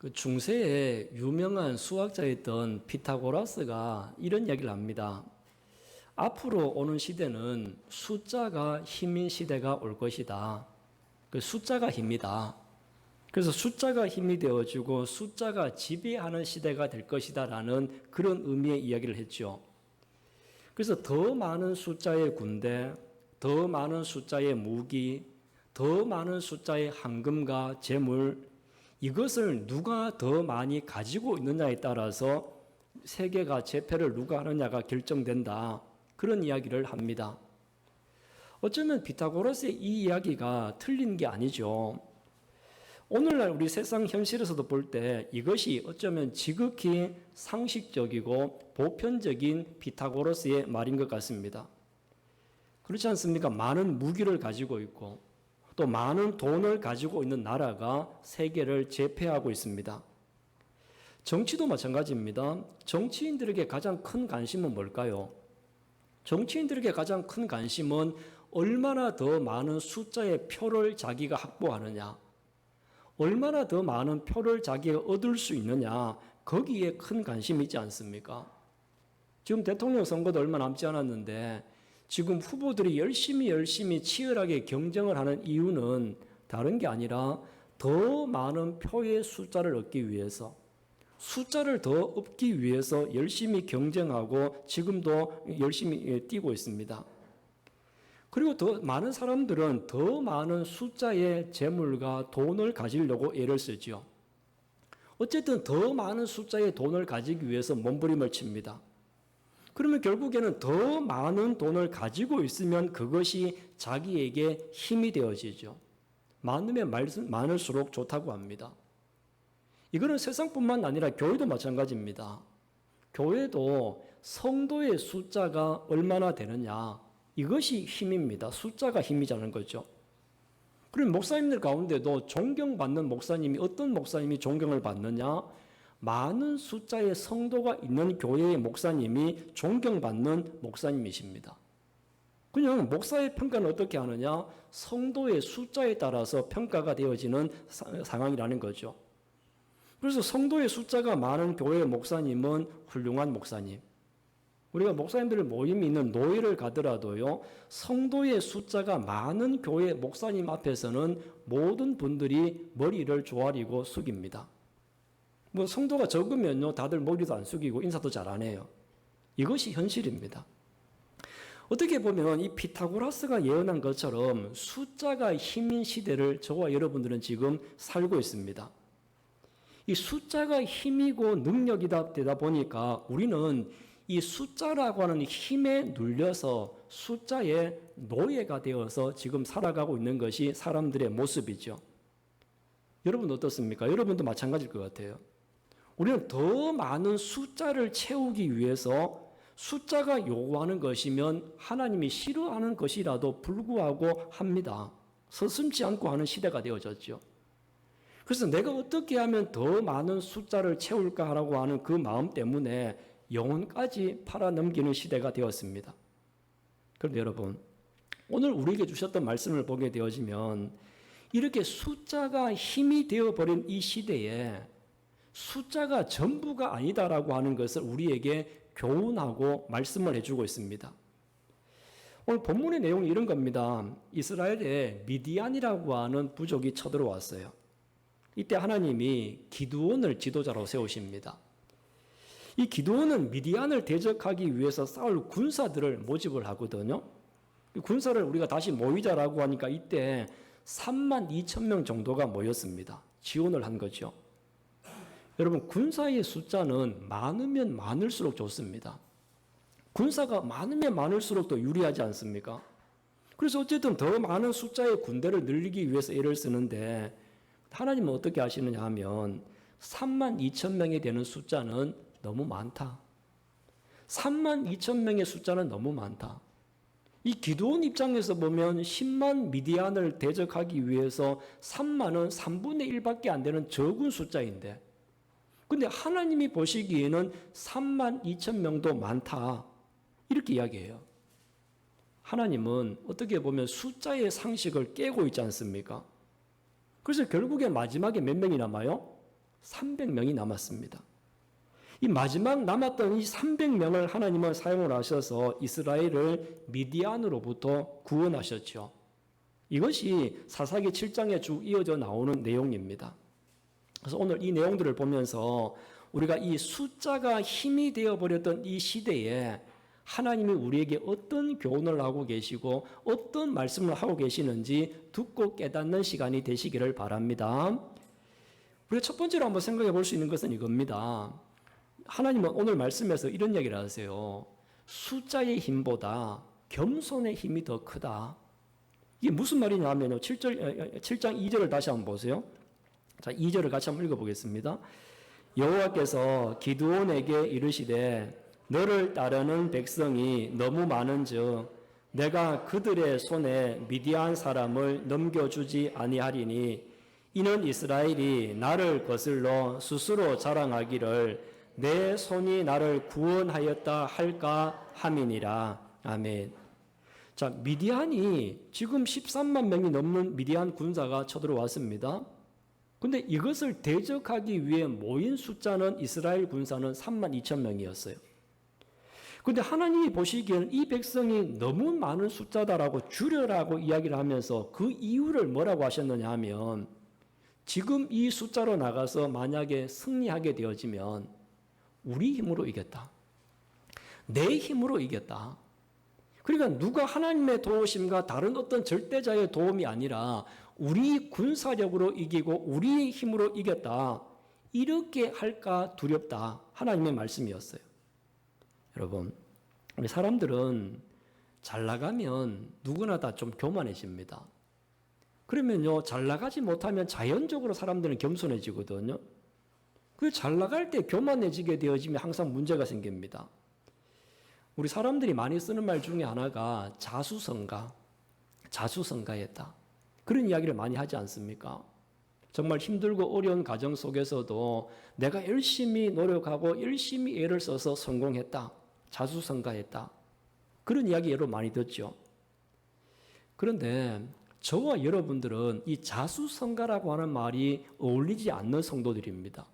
그 중세에 유명한 수학자였던 피타고라스가 이런 이야기를 합니다. 앞으로 오는 시대는 숫자가 힘인 시대가 올 것이다. 그 숫자가 힘이다. 그래서 숫자가 힘이 되어지고 숫자가 지배하는 시대가 될 것이다라는 그런 의미의 이야기를 했죠. 그래서 더 많은 숫자의 군대, 더 많은 숫자의 무기, 더 많은 숫자의 황금과 재물, 이것을 누가 더 많이 가지고 있느냐에 따라서 세계가 재패를 누가 하느냐가 결정된다. 그런 이야기를 합니다. 어쩌면 피타고라스의 이 이야기가 틀린 게 아니죠. 오늘날 우리 세상 현실에서도 볼 때 이것이 어쩌면 지극히 상식적이고 보편적인 피타고라스의 말인 것 같습니다. 그렇지 않습니까? 많은 무기를 가지고 있고 또 많은 돈을 가지고 있는 나라가 세계를 제패하고 있습니다. 정치도 마찬가지입니다. 정치인들에게 가장 큰 관심은 뭘까요? 정치인들에게 가장 큰 관심은 얼마나 더 많은 숫자의 표를 자기가 확보하느냐, 얼마나 더 많은 표를 자기가 얻을 수 있느냐, 거기에 큰 관심이 있지 않습니까? 지금 대통령 선거도 얼마 남지 않았는데 지금 후보들이 열심히 열심히 치열하게 경쟁을 하는 이유는 다른 게 아니라 더 많은 표의 숫자를 얻기 위해서 숫자를 더 얻기 위해서 열심히 경쟁하고 지금도 열심히 뛰고 있습니다. 그리고 더 많은 사람들은 더 많은 숫자의 재물과 돈을 가지려고 애를 쓰죠. 어쨌든 더 많은 숫자의 돈을 가지기 위해서 몸부림을 칩니다. 그러면 결국에는 더 많은 돈을 가지고 있으면 그것이 자기에게 힘이 되어지죠. 많으면 많을수록 좋다고 합니다. 이거는 세상뿐만 아니라 교회도 마찬가지입니다. 교회도 성도의 숫자가 얼마나 되느냐, 이것이 힘입니다. 숫자가 힘이자는 거죠. 그럼 목사님들 가운데도 존경받는 목사님이 어떤 목사님이 존경을 받느냐? 많은 숫자의 성도가 있는 교회의 목사님이 존경받는 목사님이십니다. 그냥 목사의 평가는 어떻게 하느냐? 성도의 숫자에 따라서 평가가 되어지는 상황이라는 거죠. 그래서 성도의 숫자가 많은 교회의 목사님은 훌륭한 목사님. 우리가 목사님들 모임이 있는 노예를 가더라도요, 성도의 숫자가 많은 교회 목사님 앞에서는 모든 분들이 머리를 조아리고 숙입니다. 뭐 성도가 적으면요, 다들 머리도 안 숙이고 인사도 잘 안 해요. 이것이 현실입니다. 어떻게 보면 이 피타고라스가 예언한 것처럼 숫자가 힘인 시대를 저와 여러분들은 지금 살고 있습니다. 이 숫자가 힘이고 능력이다 되다 보니까 우리는 이 숫자라고 하는 힘에 눌려서 숫자의 노예가 되어서 지금 살아가고 있는 것이 사람들의 모습이죠. 여러분 어떻습니까? 여러분도 마찬가지일 것 같아요. 우리는 더 많은 숫자를 채우기 위해서 숫자가 요구하는 것이면 하나님이 싫어하는 것이라도 불구하고 합니다. 서슴지 않고 하는 시대가 되어졌죠. 그래서 내가 어떻게 하면 더 많은 숫자를 채울까라고 하는 그 마음 때문에 영혼까지 팔아넘기는 시대가 되었습니다. 그런데 여러분, 오늘 우리에게 주셨던 말씀을 보게 되어지면 이렇게 숫자가 힘이 되어버린 이 시대에 숫자가 전부가 아니다라고 하는 것을 우리에게 교훈하고 말씀을 해주고 있습니다. 오늘 본문의 내용이 이런 겁니다. 이스라엘에 미디안이라고 하는 부족이 쳐들어왔어요. 이때 하나님이 기두온을 지도자로 세우십니다. 이 기도원은 미디안을 대적하기 위해서 싸울 군사들을 모집을 하거든요. 군사를 우리가 다시 모이자라고 하니까 이때 3만 2천 명 정도가 모였습니다. 지원을 한 거죠. 여러분, 군사의 숫자는 많으면 많을수록 좋습니다. 군사가 많으면 많을수록 더 유리하지 않습니까? 그래서 어쨌든 더 많은 숫자의 군대를 늘리기 위해서 애를 쓰는데 하나님은 어떻게 하시느냐 하면 3만 2천 명이 되는 숫자는 너무 많다. 3만 2천 명의 숫자는 너무 많다. 이 기도원 입장에서 보면 10만 미디안을 대적하기 위해서 3만은 3분의 1밖에 안 되는 적은 숫자인데, 근데 하나님이 보시기에는 3만 2천 명도 많다. 이렇게 이야기해요. 하나님은 어떻게 보면 숫자의 상식을 깨고 있지 않습니까? 그래서 결국에 마지막에 몇 명이 남아요? 300명이 남았습니다. 이 마지막 남았던 이 300명을 하나님은 사용을 하셔서 이스라엘을 미디안으로부터 구원하셨죠. 이것이 사사기 7장에 쭉 이어져 나오는 내용입니다. 그래서 오늘 이 내용들을 보면서 우리가 이 숫자가 힘이 되어 버렸던 이 시대에 하나님이 우리에게 어떤 교훈을 하고 계시고 어떤 말씀을 하고 계시는지 듣고 깨닫는 시간이 되시기를 바랍니다. 우리가 첫 번째로 한번 생각해 볼 수 있는 것은 이겁니다. 하나님은 오늘 말씀에서 이런 얘기를 하세요. 숫자의 힘보다 겸손의 힘이 더 크다. 이게 무슨 말이냐면요. 7절, 7장 2절을 다시 한번 보세요. 자, 2절을 같이 한번 읽어보겠습니다. 여호와께서 기드온에게 이르시되 너를 따르는 백성이 너무 많은즉 내가 그들의 손에 미디안 사람을 넘겨주지 아니하리니 이는 이스라엘이 나를 거슬러 스스로 자랑하기를 내 손이 나를 구원하였다 할까 함이니라. 아멘. 자, 미디안이 지금 13만 명이 넘는 미디안 군사가 쳐들어왔습니다. 근데 이것을 대적하기 위해 모인 숫자는 이스라엘 군사는 3만 2천 명이었어요. 근데 하나님이 보시기에는 이 백성이 너무 많은 숫자다라고 줄여라고 이야기를 하면서 그 이유를 뭐라고 하셨느냐 하면 지금 이 숫자로 나가서 만약에 승리하게 되어지면 우리 힘으로 이겼다. 내 힘으로 이겼다. 그러니까 누가 하나님의 도우심과 다른 어떤 절대자의 도움이 아니라 우리 군사력으로 이기고 우리의 힘으로 이겼다. 이렇게 할까 두렵다. 하나님의 말씀이었어요. 여러분, 우리 사람들은 잘 나가면 누구나 다 좀 교만해집니다. 그러면요, 잘 나가지 못하면 자연적으로 사람들은 겸손해지거든요. 그 잘 나갈 때 교만해지게 되어지면 항상 문제가 생깁니다. 우리 사람들이 많이 쓰는 말 중에 하나가 자수성가, 자수성가했다. 그런 이야기를 많이 하지 않습니까? 정말 힘들고 어려운 가정 속에서도 내가 열심히 노력하고 열심히 애를 써서 성공했다. 자수성가했다. 그런 이야기 여러 많이 듣죠. 그런데 저와 여러분들은 이 자수성가라고 하는 말이 어울리지 않는 성도들입니다.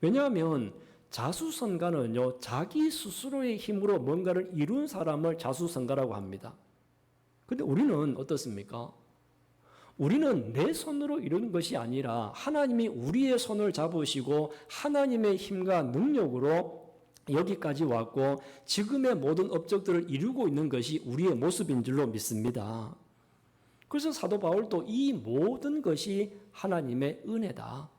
왜냐하면 자수성가는요, 자기 스스로의 힘으로 뭔가를 이룬 사람을 자수성가라고 합니다. 근데 우리는 어떻습니까? 우리는 내 손으로 이루는 것이 아니라 하나님이 우리의 손을 잡으시고 하나님의 힘과 능력으로 여기까지 왔고 지금의 모든 업적들을 이루고 있는 것이 우리의 모습인 줄로 믿습니다. 그래서 사도 바울도 이 모든 것이 하나님의 은혜다.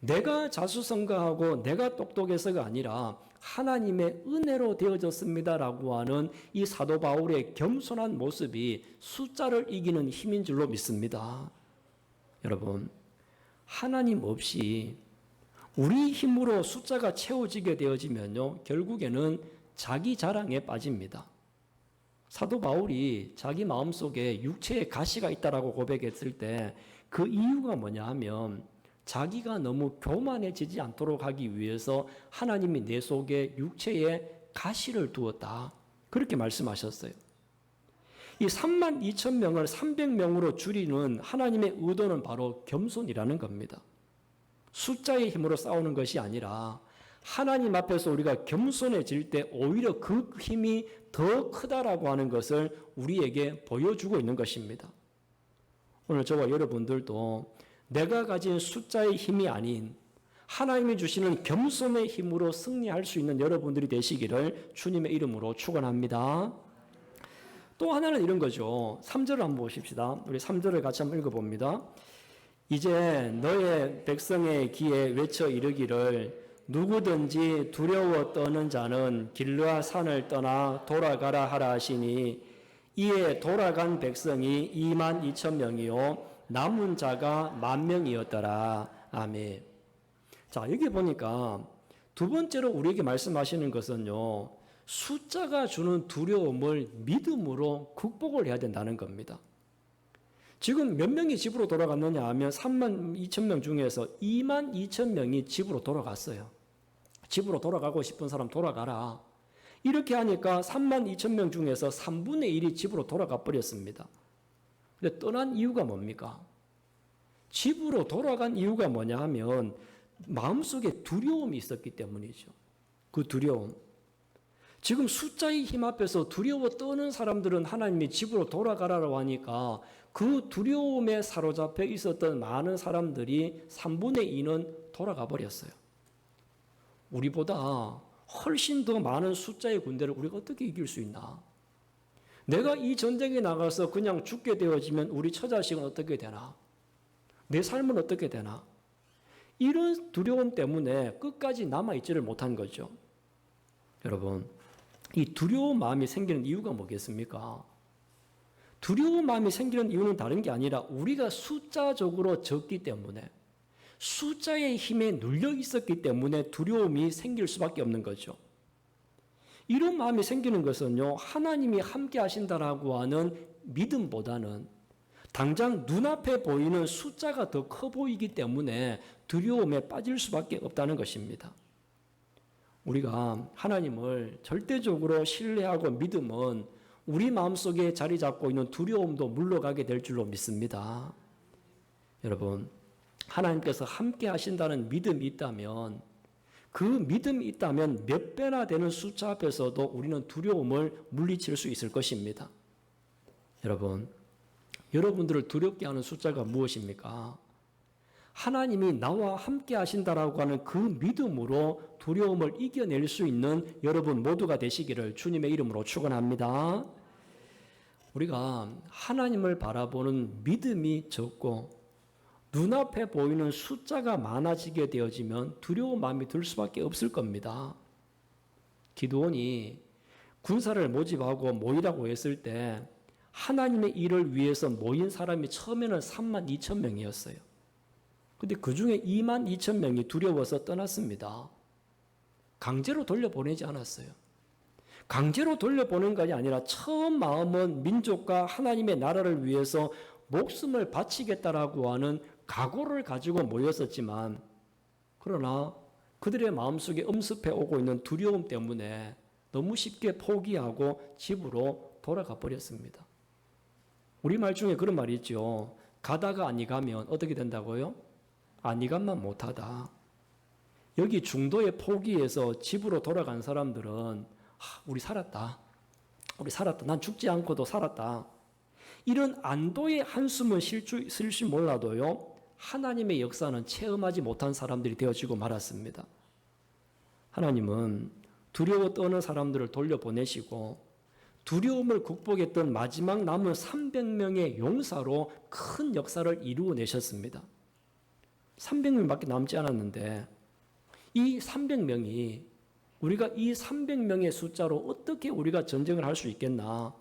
내가 자수성가하고 내가 똑똑해서가 아니라 하나님의 은혜로 되어졌습니다라고 하는 이 사도 바울의 겸손한 모습이 숫자를 이기는 힘인 줄로 믿습니다. 여러분, 하나님 없이 우리 힘으로 숫자가 채워지게 되어지면요, 결국에는 자기 자랑에 빠집니다. 사도 바울이 자기 마음속에 육체의 가시가 있다라고 고백했을 때 그 이유가 뭐냐 하면 자기가 너무 교만해지지 않도록 하기 위해서 하나님이 내 속에 육체에 가시를 두었다. 그렇게 말씀하셨어요. 이 3만 2천 명을 300명으로 줄이는 하나님의 의도는 바로 겸손이라는 겁니다. 숫자의 힘으로 싸우는 것이 아니라 하나님 앞에서 우리가 겸손해질 때 오히려 그 힘이 더 크다라고 하는 것을 우리에게 보여주고 있는 것입니다. 오늘 저와 여러분들도 내가 가진 숫자의 힘이 아닌 하나님이 주시는 겸손의 힘으로 승리할 수 있는 여러분들이 되시기를 주님의 이름으로 축원합니다. 또 하나는 이런 거죠. 3절을 한번 보십시다. 우리 3절을 같이 한번 읽어 봅니다. 이제 너의 백성의 귀에 외쳐 이르기를 누구든지 두려워 떠는 자는 길르아 산을 떠나 돌아가라 하라 하시니 이에 돌아간 백성이 2만 2천 명이요 남은 자가 만 명이었더라. 아멘. 자, 여기 보니까 두 번째로 우리에게 말씀하시는 것은요. 숫자가 주는 두려움을 믿음으로 극복을 해야 된다는 겁니다. 지금 몇 명이 집으로 돌아갔느냐 하면 3만 2천 명 중에서 2만 2천 명이 집으로 돌아갔어요. 집으로 돌아가고 싶은 사람 돌아가라. 이렇게 하니까 3만 2천 명 중에서 3분의 1이 집으로 돌아가 버렸습니다. 근데 떠난 이유가 뭡니까? 집으로 돌아간 이유가 뭐냐 하면 마음속에 두려움이 있었기 때문이죠. 그 두려움. 지금 숫자의 힘 앞에서 두려워 떠는 사람들은 하나님이 집으로 돌아가라고 하니까 그 두려움에 사로잡혀 있었던 많은 사람들이 3분의 2는 돌아가 버렸어요. 우리보다 훨씬 더 많은 숫자의 군대를 우리가 어떻게 이길 수 있나? 내가 이 전쟁에 나가서 그냥 죽게 되어지면 우리 처자식은 어떻게 되나? 내 삶은 어떻게 되나? 이런 두려움 때문에 끝까지 남아있지를 못한 거죠. 여러분, 이 두려운 마음이 생기는 이유가 뭐겠습니까? 두려운 마음이 생기는 이유는 다른 게 아니라 우리가 숫자적으로 적기 때문에 숫자의 힘에 눌려 있었기 때문에 두려움이 생길 수밖에 없는 거죠. 이런 마음이 생기는 것은요, 하나님이 함께 하신다라고 하는 믿음보다는 당장 눈앞에 보이는 숫자가 더 커 보이기 때문에 두려움에 빠질 수밖에 없다는 것입니다. 우리가 하나님을 절대적으로 신뢰하고 믿으면 우리 마음속에 자리 잡고 있는 두려움도 물러가게 될 줄로 믿습니다. 여러분, 하나님께서 함께 하신다는 믿음이 있다면 그 믿음이 있다면 몇 배나 되는 숫자 앞에서도 우리는 두려움을 물리칠 수 있을 것입니다. 여러분, 여러분들을 두렵게 하는 숫자가 무엇입니까? 하나님이 나와 함께 하신다라고 하는 그 믿음으로 두려움을 이겨낼 수 있는 여러분 모두가 되시기를 주님의 이름으로 축원합니다. 우리가 하나님을 바라보는 믿음이 적고 눈앞에 보이는 숫자가 많아지게 되어지면 두려운 마음이 들 수밖에 없을 겁니다. 기도원이 군사를 모집하고 모이라고 했을 때 하나님의 일을 위해서 모인 사람이 처음에는 3만 2천 명이었어요. 근데 그 중에 2만 2천 명이 두려워서 떠났습니다. 강제로 돌려보내지 않았어요. 강제로 돌려보낸 것이 아니라 처음 마음은 민족과 하나님의 나라를 위해서 목숨을 바치겠다라고 하는 각오를 가지고 모였었지만 그러나 그들의 마음속에 엄습해 오고 있는 두려움 때문에 너무 쉽게 포기하고 집으로 돌아가 버렸습니다. 우리말 중에 그런 말이 있죠. 가다가 아니 가면 어떻게 된다고요? 아니 가만 못하다. 여기 중도의 포기에서 집으로 돌아간 사람들은 아, 우리 살았다. 우리 살았다. 난 죽지 않고도 살았다. 이런 안도의 한숨을 쉴줄 몰라도요. 하나님의 역사는 체험하지 못한 사람들이 되어지고 말았습니다. 하나님은 두려워 떠는 사람들을 돌려보내시고 두려움을 극복했던 마지막 남은 300명의 용사로 큰 역사를 이루어 내셨습니다. 300명밖에 남지 않았는데 이 300명이 우리가 이 300명의 숫자로 어떻게 우리가 전쟁을 할 수 있겠나?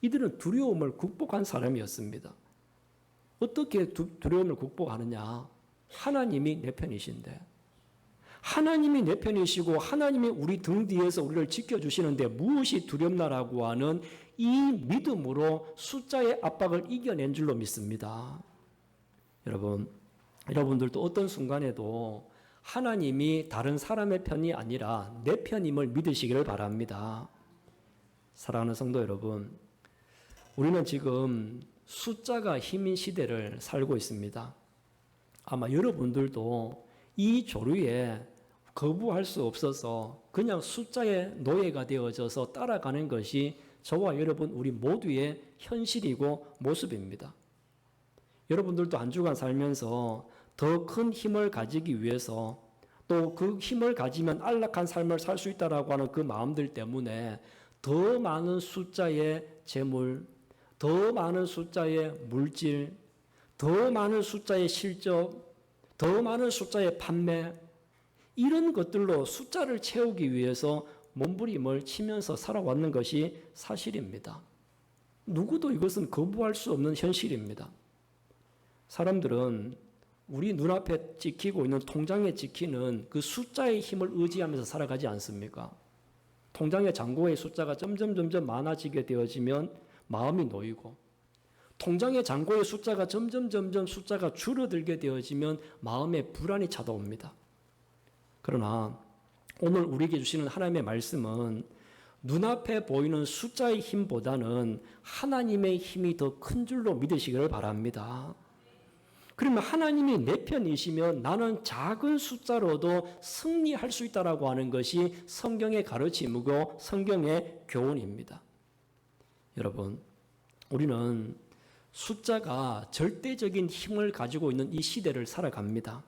이들은 두려움을 극복한 사람이었습니다. 어떻게 두려움을 극복하느냐? 하나님이 내 편이신데. 하나님이 내 편이시고 하나님이 우리 등 뒤에서 우리를 지켜주시는데 무엇이 두렵나라고 하는 이 믿음으로 숫자의 압박을 이겨낸 줄로 믿습니다. 여러분, 여러분들도 어떤 순간에도 하나님이 다른 사람의 편이 아니라 내 편임을 믿으시기를 바랍니다. 사랑하는 성도 여러분, 우리는 지금 숫자가 힘인 시대를 살고 있습니다. 아마 여러분들도 이 조류에 거부할 수 없어서 그냥 숫자의 노예가 되어져서 따라가는 것이 저와 여러분 우리 모두의 현실이고 모습입니다. 여러분들도 한 주간 살면서 더 큰 힘을 가지기 위해서 또 그 힘을 가지면 안락한 삶을 살 수 있다라고 하는 그 마음들 때문에 더 많은 숫자의 재물, 더 많은 숫자의 물질, 더 많은 숫자의 실적, 더 많은 숫자의 판매, 이런 것들로 숫자를 채우기 위해서 몸부림을 치면서 살아왔는 것이 사실입니다. 누구도 이것은 거부할 수 없는 현실입니다. 사람들은 우리 눈앞에 찍히고 있는 통장에 찍히는 그 숫자의 힘을 의지하면서 살아가지 않습니까? 통장의 잔고의 숫자가 점점 점점 많아지게 되어지면 마음이 놓이고 통장의 잔고의 숫자가 점점 점점 숫자가 줄어들게 되어지면 마음에 불안이 찾아옵니다. 그러나 오늘 우리에게 주시는 하나님의 말씀은 눈앞에 보이는 숫자의 힘보다는 하나님의 힘이 더 큰 줄로 믿으시기를 바랍니다. 그러면 하나님이 내 편이시면 나는 작은 숫자로도 승리할 수 있다라고 하는 것이 성경의 가르침이고 성경의 교훈입니다. 여러분, 우리는 숫자가 절대적인 힘을 가지고 있는 이 시대를 살아갑니다.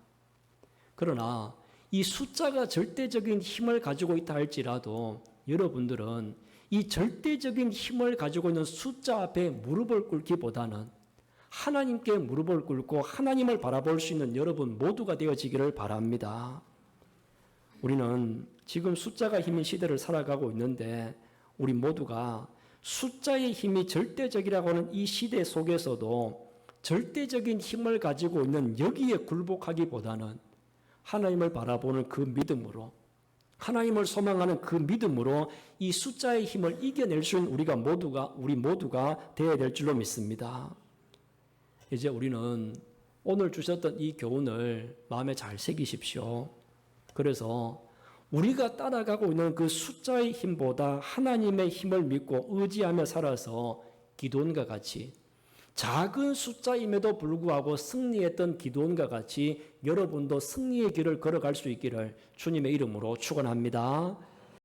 그러나 이 숫자가 절대적인 힘을 가지고 있다 할지라도 여러분들은 이 절대적인 힘을 가지고 있는 숫자 앞에 무릎을 꿇기보다는 하나님께 무릎을 꿇고 하나님을 바라볼 수 있는 여러분 모두가 되어지기를 바랍니다. 우리는 지금 숫자가 힘인 시대를 살아가고 있는데 우리 모두가 숫자의 힘이 절대적이라고 하는 이 시대 속에서도 절대적인 힘을 가지고 있는 여기에 굴복하기보다는 하나님을 바라보는 그 믿음으로 하나님을 소망하는 그 믿음으로 이 숫자의 힘을 이겨낼 수 있는 우리가 모두가 우리 모두가 되어야 될 줄로 믿습니다. 이제 우리는 오늘 주셨던 이 교훈을 마음에 잘 새기십시오. 그래서 우리가 따라가고 있는 그 숫자의 힘보다 하나님의 힘을 믿고 의지하며 살아서 기도원과 같이 작은 숫자임에도 불구하고 승리했던 기도원과 같이 여러분도 승리의 길을 걸어갈 수 있기를 주님의 이름으로 축원합니다.